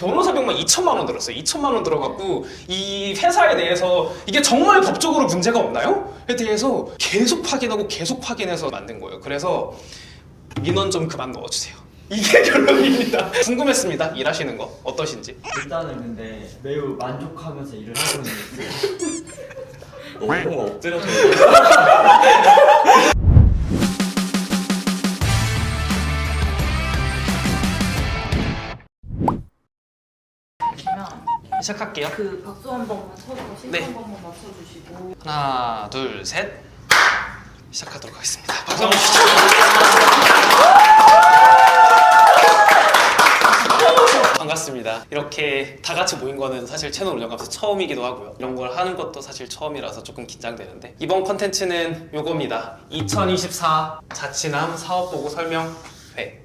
변호사 비용만 2천만 원 들었어요. 2천만 원 들어갖고 이 회사에 대해서 이게 정말 법적으로 문제가 없나요? 에 대해서 계속 확인하고 계속 확인해서 만든 거예요. 그래서 민원 좀 그만 넣어주세요. 이게 결론입니다. 궁금했습니다. 일하시는 거 어떠신지. 일단은 근데 매우 만족하면서 일을 하고 있는 너무 엎드려서 시작할게요. 그 박수 한 번만 쳐주고 심판 네. 한 번만 맞춰주시고 하나, 둘, 셋. 시작하도록 하겠습니다. 박수 한번 주시죠. 반갑습니다. 이렇게 다 같이 모인 거는 사실 채널 운영하면서 처음이기도 하고요. 이런 걸 하는 것도 사실 처음이라서 조금 긴장되는데 이번 컨텐츠는 요겁니다. 2024 자치남 사업보고 설명회.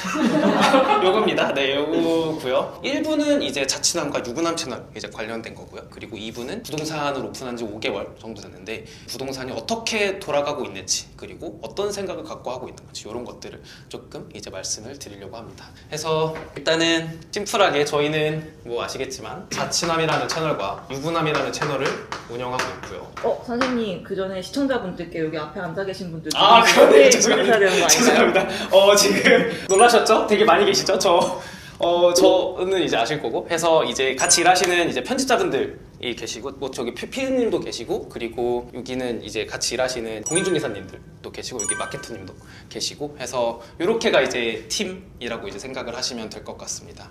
요겁니다. 네, 요거고요. 1부는 이제 자취남과 유부남 채널 이제 관련된 거고요. 그리고 2부는 부동산을 오픈한 지 5개월 정도 됐는데 부동산이 어떻게 돌아가고 있는지 그리고 어떤 생각을 갖고 하고 있는 건지 이런 것들을 조금 이제 말씀을 드리려고 합니다. 그래서 일단은 심플하게 저희는 뭐 아시겠지만 자취남이라는 채널과 유부남이라는 채널을 운영하고 있고요. 어 선생님 그 전에 시청자분들께 여기 앞에 앉아 계신 분들 아, 그러네. 죄송합니다. 죄송합니다. 어, 지금 놀라 셨죠? 되게 많이 계시죠? 저, 어, 저는 이제 아실 거고. 해서 이제 같이 일하시는 이제 편집자분들이 계시고, 뭐 저기 피- 피디님도 계시고, 그리고 여기는 이제 같이 일하시는 공인중개사님들도 계시고, 여기 마케터님도 계시고, 해서 이렇게가 이제 팀이라고 이제 생각을 하시면 될 것 같습니다.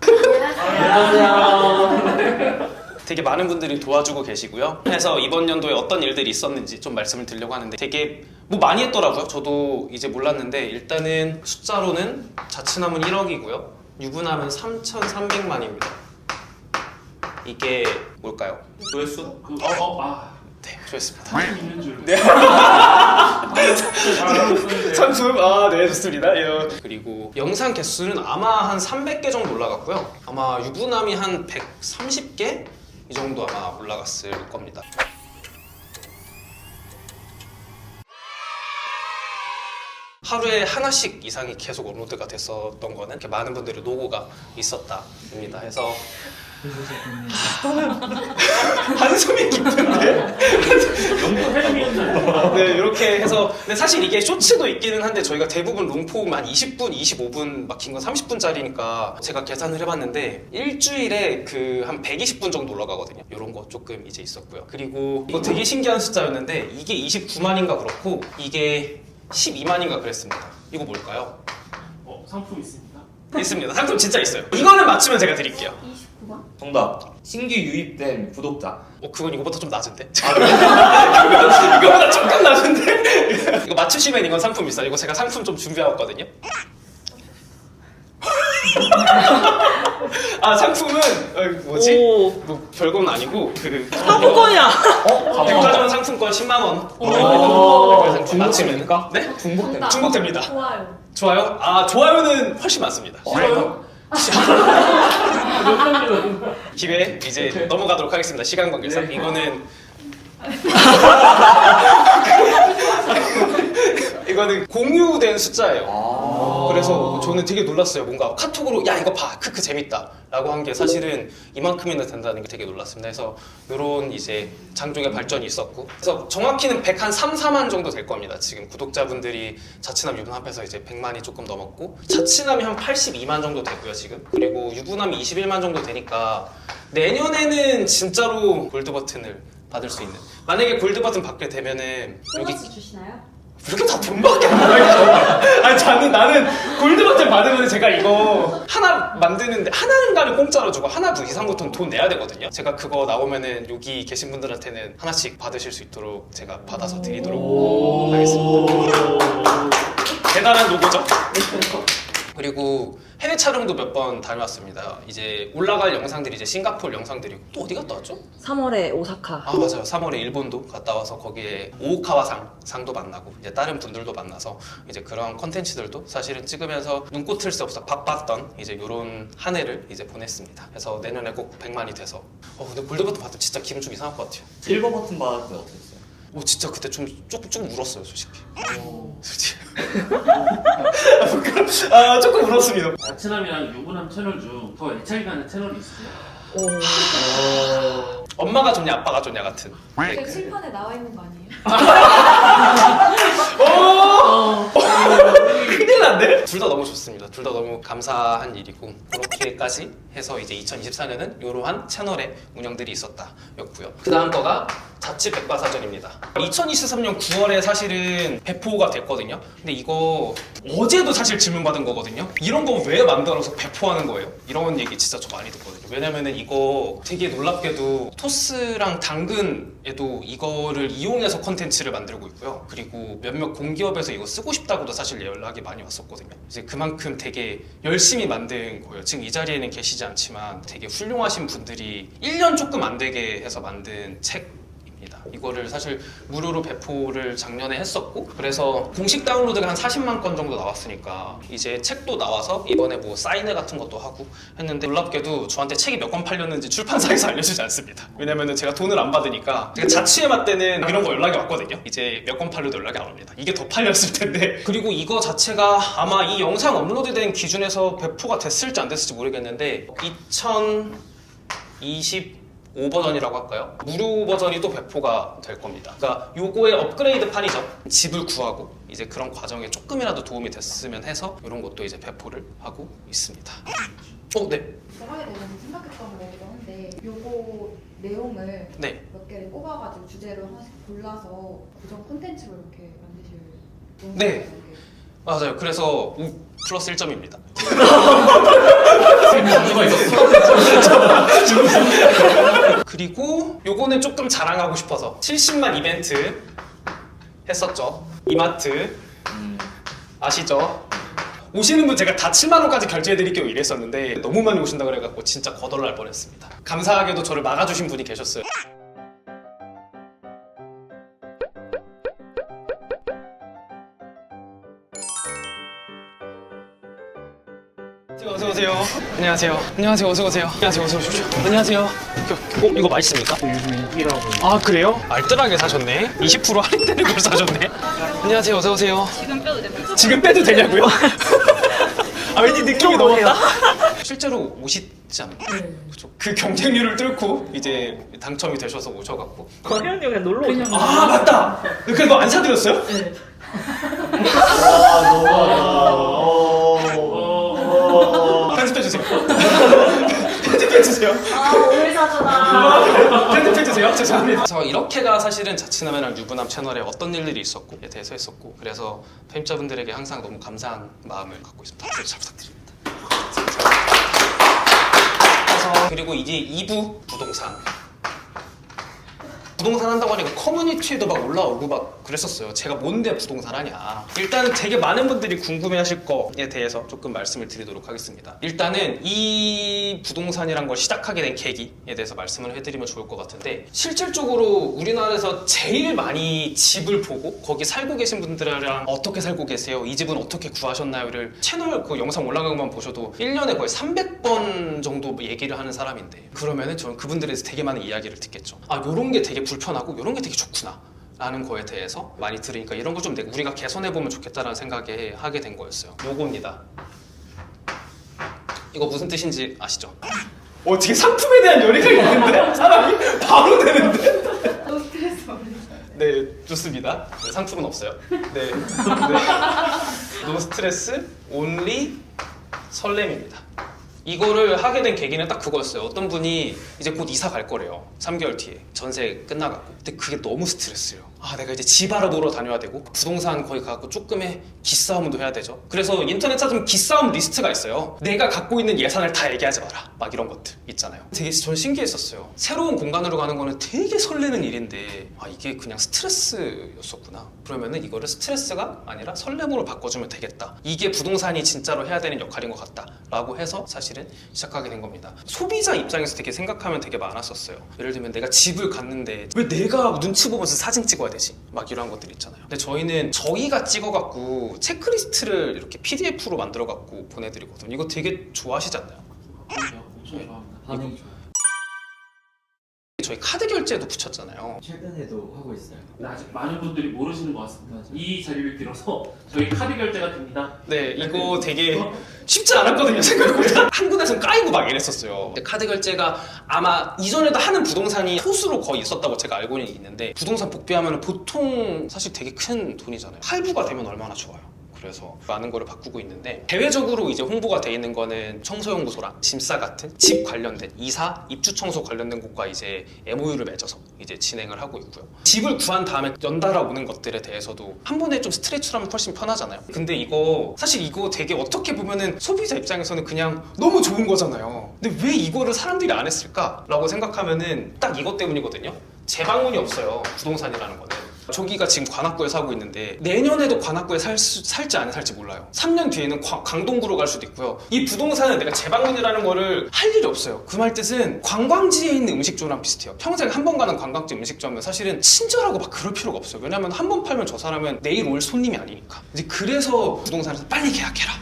되게 많은 분들이 도와주고 계시고요. 그래서 이번 연도에 어떤 일들이 있었는지 좀 말씀을 드리려고 하는데 되게 뭐 많이 했더라고요. 저도 이제 몰랐는데 일단은 숫자로는 자취남은 1억이고요. 유부남은 3,300만입니다. 이게 뭘까요? 조회수? 그, 어, 어, 아. 네, 좋습니다. 있는 줄. 네. 잘하고 있었는데. 상품 아, 네, 좋습니다. 예. 그리고 영상 개수는 아마 한 300개 정도 올라갔고요. 아마 유부남이 한 130개 이 정도 아마 올라갔을 겁니다. 하루에 하나씩 이상이 계속 업로드가 됐었던 거는 이렇게 많은 분들의 노고가 있었다입니다. 해서 한숨이 깊은데? 네, 이렇게 해서 근데 사실 이게 쇼츠도 있기는 한데 저희가 대부분 롱폼 한 20분, 25분 막긴건 30분짜리니까 제가 계산을 해봤는데 일주일에 그 한 120분 정도 올라가거든요. 이런 거 조금 이제 있었고요. 그리고 이거 되게 신기한 숫자였는데 이게 29만인가 그렇고 이게 12만인가 그랬습니다. 이거 뭘까요? 어, 상품 있습니다. 있습니다. 상품 진짜 있어요. 이거는 맞추면 제가 드릴게요. 29번? 정답 신규 유입된 구독자 어, 그건 이거보다 좀 낮은데? 이거보다 조금 낮은데? 이거 맞추시면 이건 상품 있어요. 이거 제가 상품 좀 준비해왔거든요. 아, 상품은, 어, 뭐지? 오 뭐, 별건 아니고, 그, 상품권이야 어? 백화점 상품권 10만 원. 오, 맞추면까 네? 중복된 중복됩니다. 좋아요 좋아요? 아, 좋아요는 훨씬 많습니다. 좋아요? 기회 이제 넘어가도록 하겠습니다. 시간 관계상 이거는 이거는 공유된 숫자예요. 아. 그래서 저는 되게 놀랐어요. 뭔가 카톡으로 야 이거 봐 크크 재밌다라고 한 게 사실은 이만큼이나 된다는 게 되게 놀랐습니다. 그래서 이런 이제 장족의 발전이 있었고 그래서 정확히는 100 한 3, 4만 정도 될 겁니다. 지금 구독자분들이 자취남 유부남 합해서 이제 100만이 조금 넘었고 자취남이 한 82만 정도 되고요 지금 그리고 유부남이 21만 정도 되니까 내년에는 진짜로 골드 버튼을 받을 수 있는 만약에 골드 버튼 받게 되면은 여기 보너스 주시나요? 그렇게 다 돈밖에 안 나요. 아니 저는 나는 골드 버튼 받으면 제가 이거 하나 만드는데 하나인가를 공짜로 주고 하나 그 이상 부터는 돈 내야 되거든요. 제가 그거 나오면은 여기 계신 분들한테는 하나씩 받으실 수 있도록 제가 받아서 드리도록 하겠습니다. 대단한 노고죠. 그리고 해외 촬영도 몇 번 다녀왔습니다. 이제 올라갈 영상들이 이제 싱가포르 영상들이고 또 어디 갔다 왔죠? 3월에 오사카 아 맞아요. 3월에 일본도 갔다 와서 거기에 오카와 상 상도 만나고 이제 다른 분들도 만나서 이제 그런 컨텐츠들도 사실은 찍으면서 눈꽃 틀새 없어 바빴던 이제 이런 한 해를 이제 보냈습니다. 그래서 내년에 꼭 100만이 돼서 어 근데 골드버튼 받으면 진짜 기분 좀 이상할 것 같아요. 실버 버튼 받을 때 어땠어요? 오 진짜 그때 좀 조금 조금 울었어요 솔직히. 솔직히. 아 조금 울었습니다. 자취남이랑 유부남 채널 중좀더 애착이 가는 채널이 있어요. 오. 엄마가 좋냐 아빠가 좋냐 같은 그 댓글. 칠판에 나와 있는 거 아니에요? 큰일 났네. 둘 다 너무 좋습니다. 둘 다 너무 감사한 일이고 그렇게까지 해서 이제 2024년은 이러한 채널의 운영들이 있었다였고요. 그 다음 거가 자취 백과사전입니다. 2023년 9월에 사실은 배포가 됐거든요. 근데 이거 어제도 사실 질문 받은 거거든요. 이런 거 왜 만들어서 배포하는 거예요? 이런 얘기 진짜 저 많이 듣거든요. 왜냐면은 이거 되게 놀랍게도 토스랑 당근에도 이거를 이용해서 컨텐츠를 만들고 있고요. 그리고 몇몇 공기업에서 이거 쓰고 싶다고도 사실 연락이 많이 왔었거든요. 이제 그만큼 되게 열심히 만든 거예요. 지금 이 자리에는 계시지 않지만 되게 훌륭하신 분들이 1년 조금 안 되게 해서 만든 책 입니다. 이거를 사실 무료로 배포를 작년에 했었고 그래서 공식 다운로드가 한 40만 건 정도 나왔으니까 이제 책도 나와서 이번에 뭐 사인회 같은 것도 하고 했는데 놀랍게도 저한테 책이 몇 권 팔렸는지 출판사에서 알려주지 않습니다. 왜냐면은 제가 돈을 안 받으니까 제가 자취해 맛 때는 이런 거 연락이 왔거든요. 이제 몇 권 팔려도 연락이 안 옵니다. 이게 더 팔렸을 텐데 그리고 이거 자체가 아마 이 영상 업로드된 기준에서 배포가 됐을지 안 됐을지 모르겠는데 2020 5 버전이라고 할까요? 무료 버전이 또 배포가 될 겁니다. 그러니까 요거의 업그레이드 판이죠. 집을 구하고 이제 그런 과정에 조금이라도 도움이 됐으면 해서 이런 것도 이제 배포를 하고 있습니다. 어, 네. 이거 하게 되면서 생각했던 거기도 한데 요거 내용을 네. 몇 개를 꼽아가지고 주제로 하나씩 골라서 고정 콘텐츠로 이렇게 만드실 네. 이게. 맞아요. 그래서 우 플러스 1점입니다. 이유가 있었어. 그리고 요거는 조금 자랑하고 싶어서 70만 이벤트 했었죠. 이마트 아시죠? 오시는 분 제가 다 7만 원까지 결제해 드릴게요 이랬었는데 너무 많이 오신다 그래갖고 진짜 거덜날 뻔했습니다. 감사하게도 저를 막아주신 분이 계셨어요. 안녕하세요. 안녕하세요. 어서 오세요. 안녕하세요. 어서 오십시오. 안녕하세요. 어, 이거 맛있습니까? 요즘 인기라고. 아 그래요? 알뜰하게 사셨네. 20% 할인되는 걸 사셨네. 안녕하세요. 어서 오세요. 지금 빼도 됩니다. 지금 빼도 되냐고요? 아 왠지 느낌이 너무 왔다. 실제로 오시지 않나요? 그렇죠. 그 경쟁률을 뚫고 이제 당첨이 되셔서 오셔갖고. 권현이 그냥 놀러 오셨어요. 아 맞다. 뭐안 사드렸어요? 네. 아 너무하다. 어. 어, 편집해 주세요. 편집해 주세요. 아 오늘 사주다. 편집해 주세요. 죄송합니다. 그래서 이렇게가 사실은 자취남이랑 유부남 채널에 어떤 일들이 있었고에 대해서 했었고 그래서 편집자분들에게 항상 너무 감사한 마음을 갖고 있습니다. 박수 잘 부탁드립니다. 그래서 그리고 이제 2부 부동산. 부동산 한다고 하니까 커뮤니티에도 막 올라오고 막 그랬었어요. 제가 뭔데 부동산 하냐. 일단은 되게 많은 분들이 궁금해하실 거에 대해서 조금 말씀을 드리도록 하겠습니다. 일단은 이 부동산이란 걸 시작하게 된 계기에 대해서 말씀을 해드리면 좋을 것 같은데 실질적으로 우리나라에서 제일 많이 집을 보고 거기 살고 계신 분들이랑 어떻게 살고 계세요? 이 집은 어떻게 구하셨나요?를 채널 그 영상 올라간 것만 보셔도 1년에 거의 300번 정도 얘기를 하는 사람인데 그러면은 저는 그분들에서 되게 많은 이야기를 듣겠죠. 아 요런 게 되게 불편하고 요런 게 되게 좋구나. 라는 거에 대해서 많이 들으니까 이런 거 좀 우리가 개선해 보면 좋겠다라는 생각에 하게 된 거였어요. 요겁니다. 이거 무슨 뜻인지 아시죠? 어떻게 상품에 대한 열의가 있는데 사람이 바로 되는데? 네 좋습니다. 네, 상품은 없어요. 네, 네. 노 스트레스 온리 설렘입니다. 이거를 하게 된 계기는 딱 그거였어요. 어떤 분이 이제 곧 이사 갈 거래요. 3개월 뒤에 전세 끝나갖고. 근데 그게 너무 스트레스예요. 아 내가 이제 집 알아보러 다녀야 되고 부동산 거기 가고 조금의 기싸움도 해야 되죠. 그래서 인터넷 찾으면 기싸움 리스트가 있어요. 내가 갖고 있는 예산을 다 얘기하지 마라. 막 이런 것들 있잖아요. 되게 전 신기했었어요. 새로운 공간으로 가는 거는 되게 설레는 일인데 아 이게 그냥 스트레스였었구나. 그러면은 이거를 스트레스가 아니라 설렘으로 바꿔주면 되겠다. 이게 부동산이 진짜로 해야 되는 역할인 것 같다 라고 해서 사실은 시작하게 된 겁니다. 소비자 입장에서 되게 생각하면 되게 많았었어요. 예를 들면 내가 집을 갔는데 왜 내가 눈치 보면서 사진 찍어야 되지? 막 이런 것들 있잖아요. 근데 저희는 저희가 찍어갖고 체크리스트를 이렇게 PDF로 만들어갖고 보내드리거든요. 이거 되게 좋아하시지 않나요? 엄청 좋아합니다. 반응 좋아. 저희 카드 결제도 붙였잖아요. 최근에도 하고 있어요. 아직 많은 분들이 모르시는 것 같습니다. 이 자리를 빌어서 저희 카드 결제가 됩니다. 네, 이거 되게 쉽지 않았거든요, 생각보다. 한 군데서 까이고 막 이랬었어요. 카드 결제가 아마 이전에도 하는 부동산이 소수로 거의 있었다고 제가 알고는 있는데 부동산 복비하면 보통 사실 되게 큰 돈이잖아요. 할부가 되면 얼마나 좋아요. 그래서 많은 거를 바꾸고 있는데 대외적으로 이제 홍보가 돼 있는 거는 청소연구소랑 짐싸 같은 집 관련된 이사, 입주 청소 관련된 곳과 이제 MOU를 맺어서 이제 진행을 하고 있고요. 집을 구한 다음에 연달아 오는 것들에 대해서도 한 번에 좀 스트레치로 하면 훨씬 편하잖아요. 근데 이거 사실 이거 되게 어떻게 보면은 소비자 입장에서는 그냥 너무 좋은 거잖아요. 근데 왜 이거를 사람들이 안 했을까라고 생각하면은 딱 이것 때문이거든요. 재방문이 없어요. 부동산이라는 거는. 저기가 지금 관악구에 사고 있는데 내년에도 관악구에 살 수- 살지 안 살지 몰라요. 3년 뒤에는 과- 강동구로 갈 수도 있고요. 이 부동산은 내가 재방문이라는 거를 할 일이 없어요. 그 말 뜻은 관광지에 있는 음식점이랑 비슷해요. 평생 한 번 가는 관광지 음식점은 사실은 친절하고 막 그럴 필요가 없어요. 왜냐면 한 번 팔면 저 사람은 내일 올 손님이 아니니까. 이제 그래서 부동산에서 빨리 계약해라.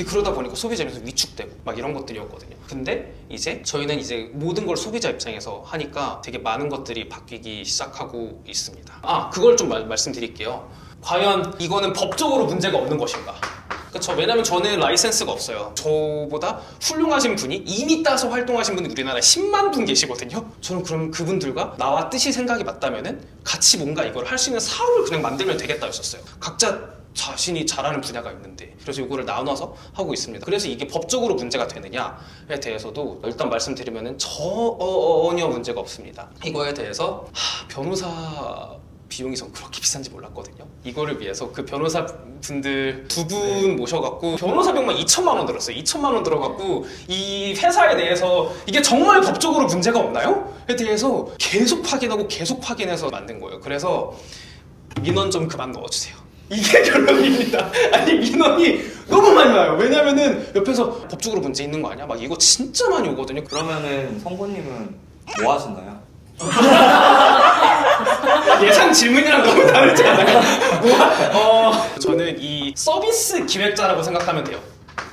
이제 그러다 보니까 소비자 입장에서 위축되고 막 이런 것들이었거든요. 근데 이제 저희는 이제 모든 걸 소비자 입장에서 하니까 되게 많은 것들이 바뀌기 시작하고 있습니다. 아, 그걸 좀 말, 말씀드릴게요. 과연 이거는 법적으로 문제가 없는 것인가? 그렇죠. 왜냐면 저는 라이센스가 없어요. 저보다 훌륭하신 분이 이미 따서 활동하신 분이 우리나라에 10만 분 계시거든요. 저는 그럼 그분들과 나와 뜻이 생각이 맞다면은 같이 뭔가 이걸 할 수 있는 사업을 그냥 만들면 되겠다 했었어요. 각자 자신이 잘하는 분야가 있는데 그래서 이거를 나눠서 하고 있습니다. 그래서 이게 법적으로 문제가 되느냐에 대해서도 일단 말씀드리면은 전혀 문제가 없습니다. 이거에 대해서 하, 변호사 비용이 전 그렇게 비싼지 몰랐거든요. 이거를 위해서 그 변호사 분들 두 분 모셔갖고 변호사 비용만 2천만 원 들었어요. 2천만 원 들어갖고 이 회사에 대해서 이게 정말 법적으로 문제가 없나요?에 대해서 계속 확인하고 계속 확인해서 만든 거예요. 그래서 민원 좀 그만 넣어주세요. 이게 결론입니다. 아니 민원이 너무 많이 와요. 왜냐면은 옆에서 법적으로 문제 있는 거 아니야? 막 이거 진짜 많이 오거든요. 그러면은 성보님은 뭐 하시나요? 예상 질문이랑 너무 다르지 않아요? 뭐, 어, 저는 이 서비스 기획자라고 생각하면 돼요.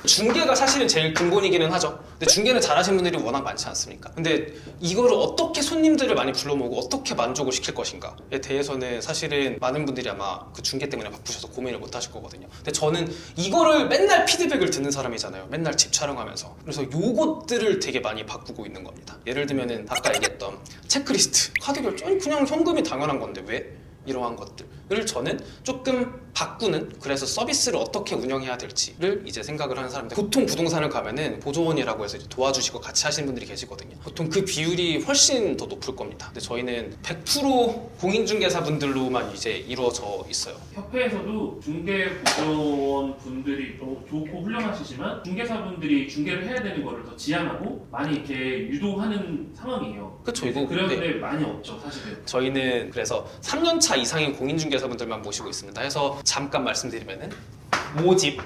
중개가 사실은 제일 근본이기는 하죠. 근데 중개는 잘하시는 분들이 워낙 많지 않습니까? 근데 이거를 어떻게 손님들을 많이 불러모으고 어떻게 만족을 시킬 것인가에 대해서는 사실은 많은 분들이 아마 그 중개 때문에 바쁘셔서 고민을 못 하실 거거든요. 근데 저는 이거를 맨날 피드백을 듣는 사람이잖아요. 맨날 집 촬영하면서. 그래서 요것들을 되게 많이 바꾸고 있는 겁니다. 예를 들면은 아까 얘기했던 체크리스트, 카드 결제, 그냥 현금이 당연한 건데 왜? 이러한 것들을 저는 조금 바꾸는 그래서 서비스를 어떻게 운영해야 될지를 이제 생각을 하는 사람들 보통 부동산을 가면은 보조원이라고 해서 도와주시고 같이 하시는 분들이 계시거든요 보통 그 비율이 훨씬 더 높을 겁니다 근데 저희는 100% 공인중개사분들로만 이제 이루어져 있어요 협회에서도 중개 보조원 분들이 또 좋고 훌륭하시지만 중개사분들이 중개를 해야 되는 거를 더 지향하고 많이 이렇게 유도하는 상황이에요. 그쵸, 이거 그런 근데- 데 많이 없죠, 사실은. 저희는 그래서 3년차 이상인 공인중개사분들만 모시고 있습니다. 해서 잠깐 말씀드리면은 모집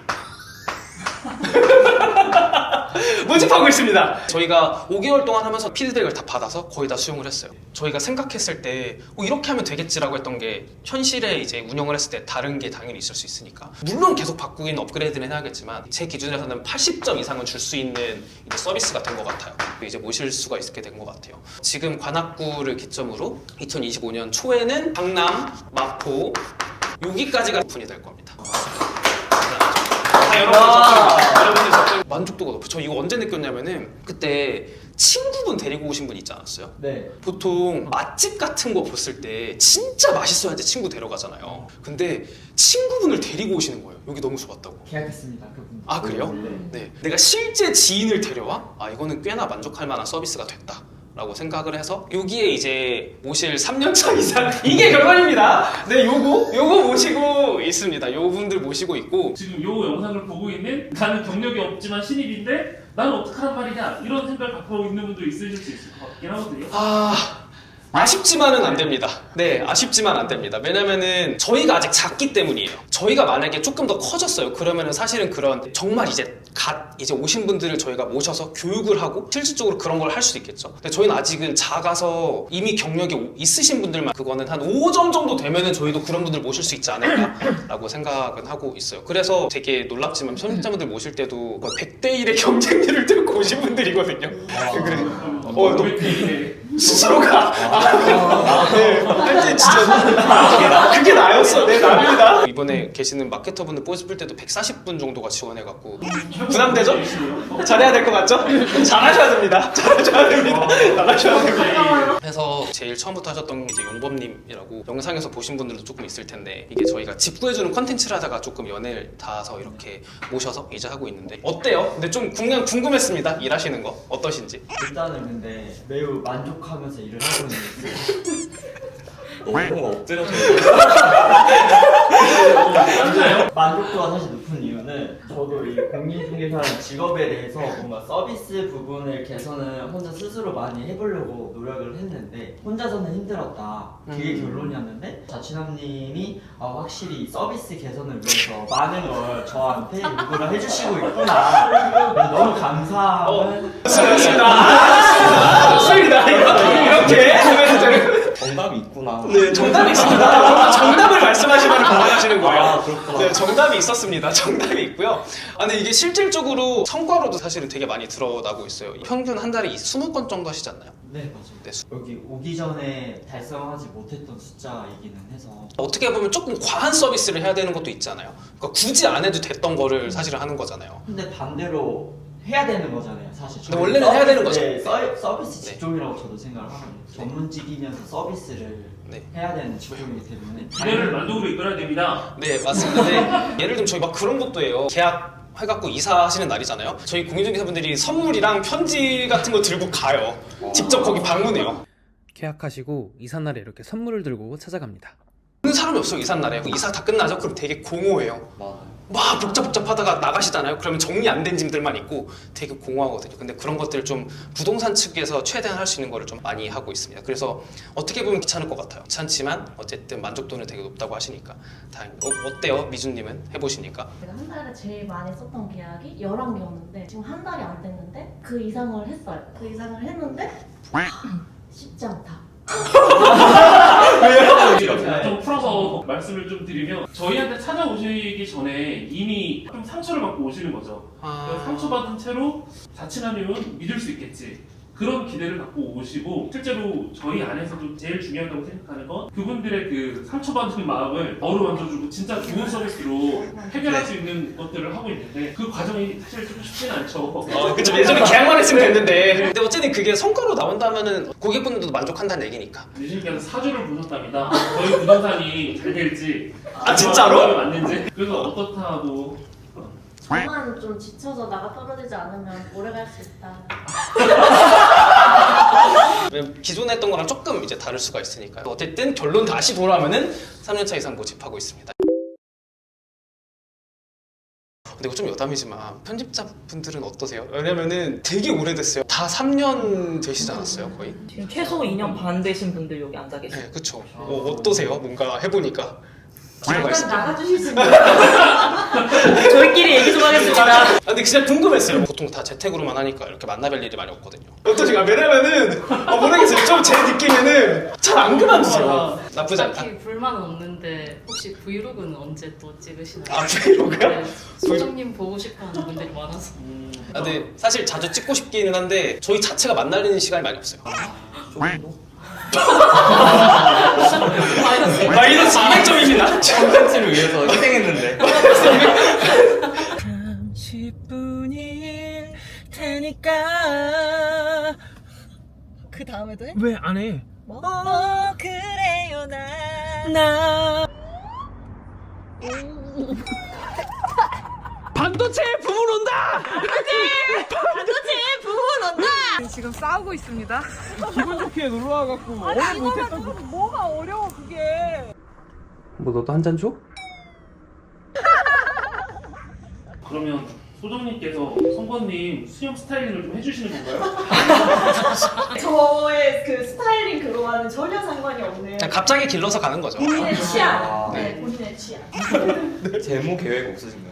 모집하고 있습니다. 저희가 5개월 동안 하면서 피드백을 다 받아서 거의 다 수용을 했어요. 저희가 생각했을 때 어, 이렇게 하면 되겠지라고 했던 게 현실에 이제 운영을 했을 때 다른 게 당연히 있을 수 있으니까 물론 계속 바꾸긴 업그레이드는 해야겠지만 제 기준에서는 80점 이상은 줄 수 있는 이제 서비스가 된 것 같아요. 이제 모실 수가 있게 된 것 같아요. 지금 관악구를 기점으로 2025년 초에는 강남, 마포 여기까지가 오픈이 될 겁니다. 다 여러분들 적극, 여러분들 적극 만족도가 높아요. 저 이거 언제 느꼈냐면은 그때 친구분 데리고 오신 분 있지 않았어요? 네. 보통 맛집 같은 거 봤을 때 진짜 맛있어야지 친구 데려가잖아요. 근데 친구분을 데리고 오시는 거예요. 여기 너무 좋았다고. 계약했습니다. 그분. 아, 그래요? 네. 네. 내가 실제 지인을 데려와? 아, 이거는 꽤나 만족할 만한 서비스가 됐다. 라고 생각을 해서 여기에 이제 모실 3년차 이상 이게 결론입니다. 네, 요거 요거 모시고 있습니다. 요 분들 모시고 있고 지금 요 영상을 보고 있는 나는 경력이 없지만 신입인데 나는 어떡하란 말이냐 이런 생각을 갖고 있는 분도 있으실 수 있을 것 같긴 하거든요. 아 아쉽지만은 안 됩니다. 네, 아쉽지만 안 됩니다. 왜냐면은 저희가 아직 작기 때문이에요. 저희가 만약에 조금 더 커졌어요. 그러면은 사실은 그런 정말 이제 갓 이제 오신 분들을 저희가 모셔서 교육을 하고 실질적으로 그런 걸 할 수도 있겠죠. 근데 저희는 아직은 작아서 이미 경력이 오- 있으신 분들만 그거는 한 5점 정도 되면은 저희도 그런 분들 모실 수 있지 않을까라고 생각은 하고 있어요. 그래서 되게 놀랍지만 편집자분들 모실 때도 100대 1의 경쟁률을 뚫고 오신 분들이거든요. 그래. 어, 어, 너 되게 스스로가. 아, 네. 할때 진짜 그게 나였어. 네 나입니다. 이번에 계시는 마케터분들 뽑을 때도 140분 정도가 지원해갖고. 부담되죠? 잘해야 될 것 같죠? 잘하셔야 됩니다. 잘하셔야 됩니다. 나가셔야 됩니다. 해서 제일 처음부터 하셨던 게 이제 용범님이라고 영상에서 보신 분들도 조금 있을 텐데 이게 저희가 집 구해주는 컨텐츠를 하다가 조금 연애를 닿아서 이렇게 모셔서 이제 하고 있는데 어때요? 근데 좀 그냥 궁금했습니다. 일하시는 거. 어떠신지. 일단은 근데 매우 만족 하면서 일을 하고 있는데 너무 엎드려서 만족도가 사실 높은 이유는 저도 이 공인중개사라는 직업에 대해서 뭔가 서비스 부분을 개선을 혼자 스스로 많이 해보려고 노력을 했는데 혼자서는 힘들었다. 그게 음. 결론이었는데 자취남님이 아, 확실히 서비스 개선을 위해서 많은 걸 저한테 요구를 해주시고 있구나. 너무 감사함을 수고하셨습니다. 아, 좋습니다. 이렇게 하면 저는 정답이 있구나. 네, 정답이 있습니다. 정답을 말씀하시면 그만하시는 거예요. 아, 그렇구나. 네, 정답이 있었습니다. 정답이 있고요. 아, 근데 이게 실질적으로 성과로도 사실은 되게 많이 드러나고 있어요. 평균 한 달에 20건 정도 하시지 않나요? 네 맞아요 네, 수- 여기 오기 전에 달성하지 못했던 숫자이기는 해서 어떻게 보면 조금 과한 서비스를 해야 되는 것도 있잖아요. 그러니까 굳이 안 해도 됐던 거를 사실은 하는 거잖아요. 근데 반대로 해야 되는 거잖아요, 사실. 근데 원래는 해야 되는 거죠. 네, 서, 서비스 네. 직종이라고 저도 생각을 하거든요. 전문직이면서 서비스를 네. 해야 되는 직종이기 때문에 기대를 만족으로 이끌어야 됩니다. 네, 맞습니다. 근데 예를 들면 저희 막 그런 것도 해요. 계약 해갖고 이사하시는 날이잖아요. 저희 공인중개사분들이 선물이랑 편지 같은 거 들고 가요. 직접 거기 방문해요. 계약하시고 이삿날에 이렇게 선물을 들고 찾아갑니다. 오는 사람이 없어 요 이사 날에 이사 다 끝나죠 그럼 되게 공허해요 맞아요. 막 복잡복잡하다가 나가시잖아요. 그러면 정리 안 된 짐들만 있고 되게 공허하거든요. 근데 그런 것들을 좀 부동산 측에서 최대한 할 수 있는 거를 좀 많이 하고 있습니다. 그래서 어떻게 보면 귀찮을 것 같아요. 귀찮지만 어쨌든 만족도는 되게 높다고 하시니까 다행입니다 어, 어때요? 미준님은? 해보시니까. 제가 한 달에 제일 많이 썼던 계약이 11개였는데 지금 한 달이 안 됐는데 그 이상을 했어요. 그 이상을 했는데 쉽지 않다. 좀 풀어서 말씀을 좀 드리면 저희한테 찾아오시기 전에 이미 좀 상처를 받고 오시는 거죠. 그래서 상처받은 채로 자취남님은 믿을 수 있겠지. 그런 기대를 갖고 오시고 실제로 저희 안에서도 제일 중요하다고 생각하는 건 그분들의 그 상처받은 마음을 어루 만져주고 진짜 좋은 서비스로 해결할 수 있는 것들을 하고 있는데 그 과정이 사실 좀 쉽지는 않죠. 어, 그쵸 예전에 계약만 했으면 됐는데 근데 어쨌든 그게 성과로 나온다면은 고객분들도 만족한다는 얘기니까 유진님께서 사주를 보셨답니다. 저희 부동산이 잘 될지 아, 진짜로? 맞는지 그래서 어떻다고 저만 좀 지쳐서 나가 떨어지지 않으면 오래 갈 수 있다. 기존에 했던 거랑 조금 이제 다를 수가 있으니까요 어쨌든 결론 다시 돌아오면은 3년차 이상 모집하고 있습니다 근데 이거 좀 여담이지만 편집자분들은 어떠세요? 왜냐면은 되게 오래됐어요 다 3년 되시지 않았어요 거의? 지금 최소 2년 반 되신 분들 여기 앉아 계세요. 네 그쵸 어, 어떠세요? 뭔가 해보니까 잠깐 나가주실 수 있나요? 저희끼리 얘기 좀 하겠습니다. 아, 근데 진짜 궁금했어요. 보통 다 재택으로만 하니까 이렇게 만나뵐 일이 많이 없거든요. 어떠신가? 왜냐면은 아, 모르겠어요. 좀 제 느낌에는 잘 안 그만두세요. 나쁘지 않다. 딱히 불만은 없는데 혹시 브이로그는 언제 또 찍으시나요? 아 브이로그요? 네, 소장님 보고 싶어하는 분들이 많아서 아, 근데 사실 자주 찍고 싶기는 한데 저희 자체가 만나는 시간이 많이 없어요. 마이너스 마이너스 200점입니다. 컨텐츠를 위해서 희생했는데. 30분일 테니까 그 다음에도 해? 왜 안 해? 뭐? 어, 그래요 나. 나 반도체 부문 온다! 지금 싸우고 있습니다. 기분 좋게 놀러 와갖고 오늘 못했던 거 뭐가 어려워 그게. 뭐 너도 한 잔 줘? 그러면 소정님께서 성권님 수영 스타일링을 좀 해주시는 건가요? 저의 그 스타일링 그거와는 전혀 상관이 없는 그냥 갑자기 길러서 가는 거죠. 본인의 취향. 아. 네, 본인의 취향. 제모 계획 없으신가요?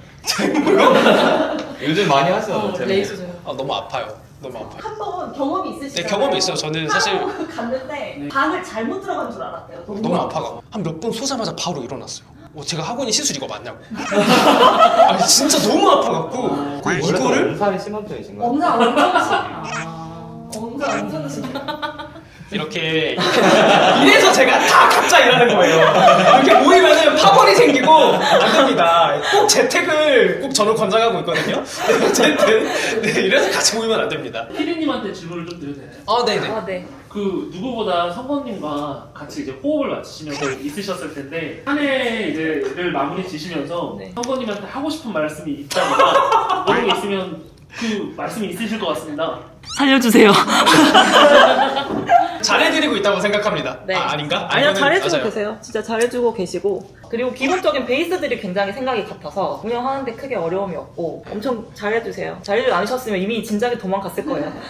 요즘 많이 하시잖아요. 어. 레이저 제모 아, 너무 아파요. 너무 아파요. 한 번 경험이 있으시죠? 네, 경험이 있어요. 저는 사실 갔는데 네. 방을 잘못 들어간 줄 알았대요. 너무 아파가 한몇분 쏘자마자 바로 일어났어요. 어, 제가 하고 있는 시술 이거 맞냐고. 아니 진짜 너무 아파갖고 그 원래 이거를 엄살이 심한 편이신가요? 엄사 엄청 심. 아 엄사 엄청 심. 이렇게 이래서 제가 다 각자 일하는 거예요. 이렇게 모이면은 파벌이 생기고 안 됩니다. 꼭 재택을 꼭 저는 권장하고 있거든요. 네, 어쨌든 네, 이래서 같이 모이면 안 됩니다. 피디님한테 질문을 좀 드려도 되나요? 아 네네. 아, 네. 그 누구보다 성건님과 같이 이제 호흡을 맞추시면서 있으셨을 텐데 한 해 이제를 마무리 지시면서 네. 성건님한테 하고 싶은 말씀이 있다거나 게 있으면 그 말씀이 있으실 것 같습니다. 살려주세요. 잘해드리고 있다고 생각합니다. 네. 아, 아닌가? 아니요, 아니면은- 잘해주고 맞아요. 계세요. 진짜 잘해주고 계시고. 그리고 기본적인 베이스들이 굉장히 생각이 같아서 운영하는데 크게 어려움이 없고 엄청 잘해주세요. 잘해주지 않으셨으면 이미 진작에 도망갔을 거예요.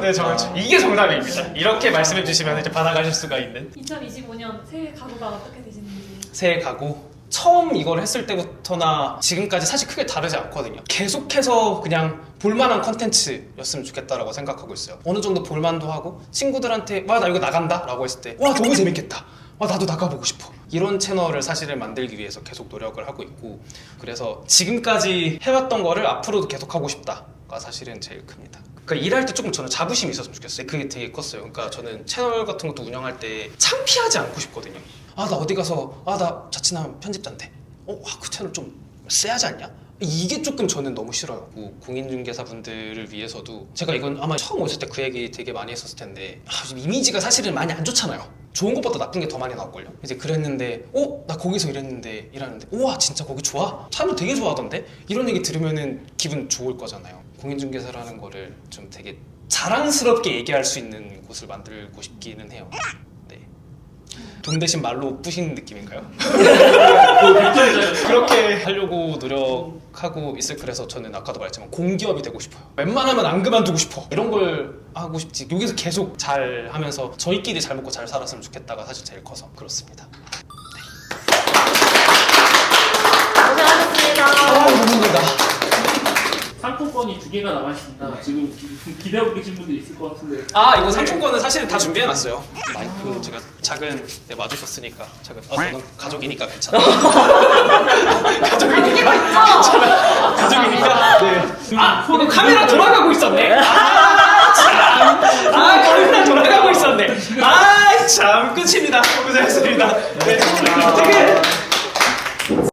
네, 저, 저- 이게 정답입니다. 이렇게 말씀해 주시면 이제 받아가실 수가 있는 2025년 새해 각오가 어떻게 되시는지. 새해 가고 처음 이걸 했을 때부터나 지금까지 사실 크게 다르지 않거든요. 계속해서 그냥 볼만한 컨텐츠였으면 좋겠다라고 생각하고 있어요. 어느 정도 볼만도 하고 친구들한테 와 나 이거 나간다 라고 했을 때 와 너무 재밌겠다. 와 나도 나가보고 싶어. 이런 채널을 사실은 만들기 위해서 계속 노력을 하고 있고 그래서 지금까지 해왔던 거를 앞으로도 계속 하고 싶다가 사실은 제일 큽니다. 그러니까 일할 때 조금 저는 자부심이 있었으면 좋겠어요. 그게 되게 컸어요. 그러니까 저는 채널 같은 것도 운영할 때 창피하지 않고 싶거든요. 아 나 어디 가서 아 나 자취남 편집자인데 어그 채널 좀 쎄하지 않냐? 이게 조금 저는 너무 싫어요. 그 공인중개사분들을 위해서도 제가 이건 아마 처음 오실 때 그 얘기 되게 많이 했었을 텐데 아, 이미지가 사실은 많이 안 좋잖아요. 좋은 것보다 나쁜 게 더 많이 나올걸요. 이제 그랬는데 어? 나 거기서 일했는데 일하는데 우와 진짜 거기 좋아? 사람들 되게 좋아하던데? 이런 얘기 들으면은 기분 좋을 거잖아요. 공인중개사라는 거를 좀 되게 자랑스럽게 얘기할 수 있는 곳을 만들고 싶기는 해요. 네. 돈 대신 말로 뿌시는 느낌인가요? 그렇게 하려고 노력하고 있을 그래서 저는 아까도 말했지만 공기업이 되고 싶어요. 웬만하면 안 그만두고 싶어. 이런 걸 하고 싶지. 여기서 계속 잘 하면서 저희끼리 잘 먹고 잘 살았으면 좋겠다가 사실 제일 커서 그렇습니다. 상품권이 두 개가 남아 있습니다. 지금 기, 기대하고 계신 분들이 있을 것 같은데 아 이거 상품권은 사실은 다 준비해놨어요. 마이크 제가 작은 네, 와주셨으니까 작은. 아 저는 가족이니까 괜찮아. 가족이니까 괜찮아. 가족이니까. 네. 아 이거 카메라 돌아가고 있었네. 아 참. 아 카메라 돌아가고 있었네. 아 참 끝입니다. 고생했습니다. 네. 되게